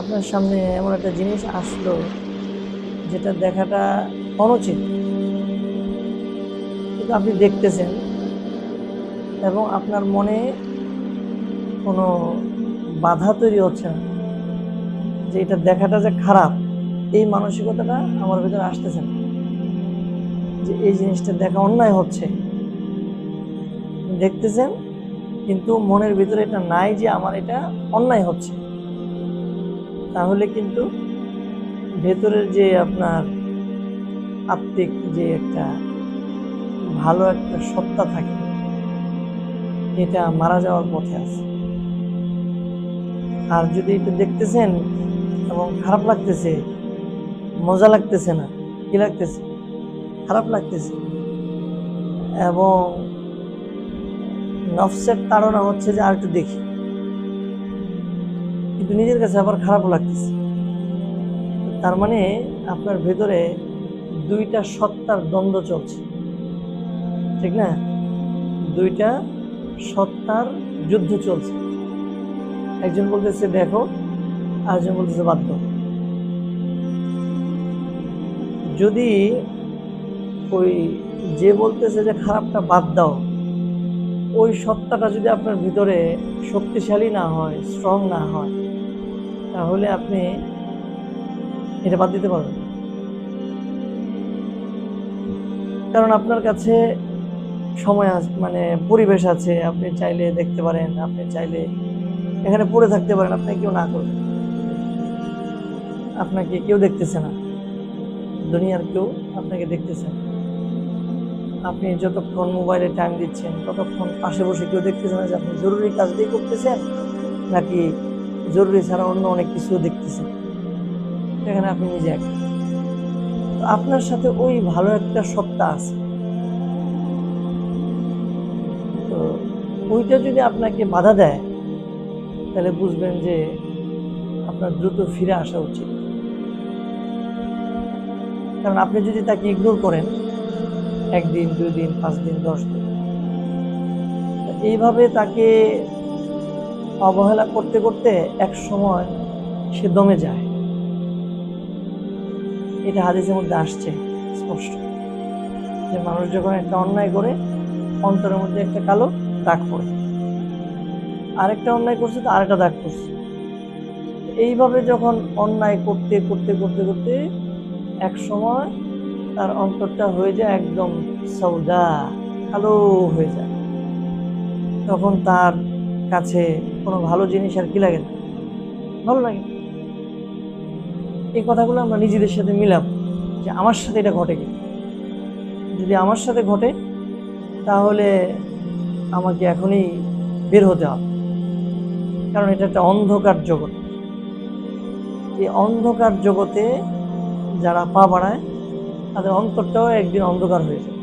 আপনার সামনে এমন একটা জিনিস আসলো যেটা দেখাটা অনুচিত। কিন্তু আপনি দেখতেছেন এবং আপনার মনে কোনো বাধা তৈরি হচ্ছে না যে এটা দেখাটা যে খারাপ, এই মানসিকতাটা আমার ভিতরে আসতেছে না। যে এই জিনিসটা দেখা অন্যায় হচ্ছে। দেখতেছেন, কিন্তু মনের ভিতরে এটা নাই যে আমার এটা অন্যায় হচ্ছে। তাহলে কিন্তু ভেতরের যে আপনার আত্মিক যে একটা ভালো একটা সত্তা থাকে, এটা মারা যাওয়ার পথে আছে। আর যদি এটা দেখতেছেন এবং খারাপ লাগতেছে, মজা লাগতেছে না, কি লাগতেছে? খারাপ লাগতেছে। এবং নফসের তাড়না হচ্ছে যে আর একটু দেখি। কিন্তু নিজের কাছে আবার খারাপও লাগতেছে। তার মানে আপনার ভেতরে দুইটা সত্তার দ্বন্দ্ব চলছে। ঠিক না? দুইটা সত্তার যুদ্ধ চলছে। একজন বলতেছে, দেখো। আরেকজন বলতেছে বাধ্য যদি ওই যে বলতেছে যে খারাপটা বাদ দাও ওই সত্তাটা যদি আপনার ভিতরে শক্তিশালী না হয় স্ট্রং না হয়, তাহলে আপনি এটা বাদ দিতে পারবেন কারণ আপনার কাছে সময় আছে মানে পরিবেশ আছে, আপনি চাইলে দেখতে পারেন, আপনি চাইলে এখানে পড়ে থাকতে পারেন, আপনি কেউ না করবেন আপনাকে কেউ দেখতেছে না। দুনিয়ার কেউ আপনাকে দেখতেছে না। আপনি যতক্ষণ মোবাইলে টাইম দিচ্ছেন, ততক্ষণ পাশে বসে কেউ দেখতেছে না যে আপনি জরুরি কাজটাই করতেছেন, নাকি জরুরি ছাড়া অন্য অনেক কিছু দেখতেছেন। এখানে আপনি নিজে একা। আপনার সাথে ওই ভালো একটা সত্তা আছে। তো ওইটা যদি আপনাকে বাধা দেয়, তাহলে বুঝবেন যে আপনার দ্রুত ফিরে আসা উচিত। কারণ আপনি যদি তাকে ইগনোর করেন একদিন দুই দিন পাঁচ দিন দশ দিন এইভাবে তাকে অবহেলা করতে করতে এক সময় সে দমে যায়। এটা হাদিসের মধ্যে আসছে, স্পষ্ট। যে মানুষ যখন একটা অন্যায় করে, অন্তরের মধ্যে একটা কালো দাগ পড়ে। আরেকটা অন্যায় করছে, তো আরেকটা দাগ করছে এইভাবে যখন অন্যায় করতে করতে করতে করতে এক সময় তার অন্তরটা হয়ে যায় একদম সৌদা, কালো হয়ে যায়। তখন তার কাছে কোনো ভালো জিনিস আর কি লাগে না। ভালো লাগে এই কথাগুলো আমরা নিজেদের সাথে মিলাম যে আমার সাথে এটা ঘটে কি? যদি আমার সাথে ঘটে, তাহলে আমাকে এখনই বের হতে হবে। কারণ এটা একটা অন্ধকার জগৎ। এই অন্ধকার জগতে যারা পা বাড়ায় তাদের অন্তরটাও একদিন অন্ধকার হয়ে যায়